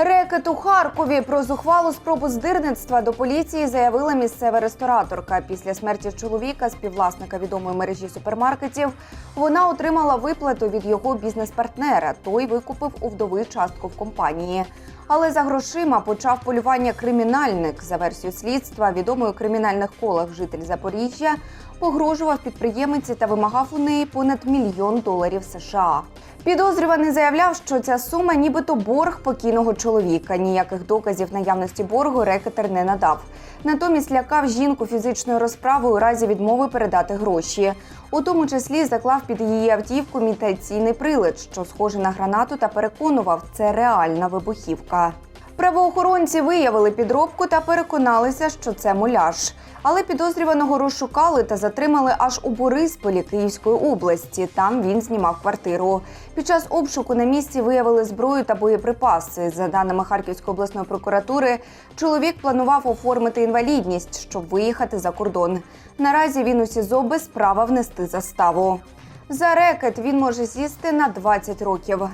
Рекет у Харкові про зухвалу спробу здирництва до поліції заявила місцева рестораторка. Після смерті чоловіка, співвласника відомої мережі супермаркетів, вона отримала виплату від його бізнес-партнера. Той викупив у вдови частку в компанії. Але за грошима почав полювання кримінальник. За версією слідства, відомий у кримінальних колах житель Запоріжжя погрожував підприємиці та вимагав у неї понад мільйон доларів США. Підозрюваний заявляв, що ця сума нібито борг покійного чоловіка. Ніяких доказів наявності боргу рекетер не надав. Натомість лякав жінку фізичною розправою у разі відмови передати гроші. У тому числі заклав під її автівку мітаційний прилад, що схожий на гранату, та переконував, це реальна вибухівка. Правоохоронці виявили підробку та переконалися, що це муляж. Але підозрюваного розшукали та затримали аж у Борисполі Київської області. Там він знімав квартиру. Під час обшуку на місці виявили зброю та боєприпаси. За даними Харківської обласної прокуратури, чоловік планував оформити інвалідність, щоб виїхати за кордон. Наразі він у СІЗО без права внести заставу. За рекет він може сісти на 20 років.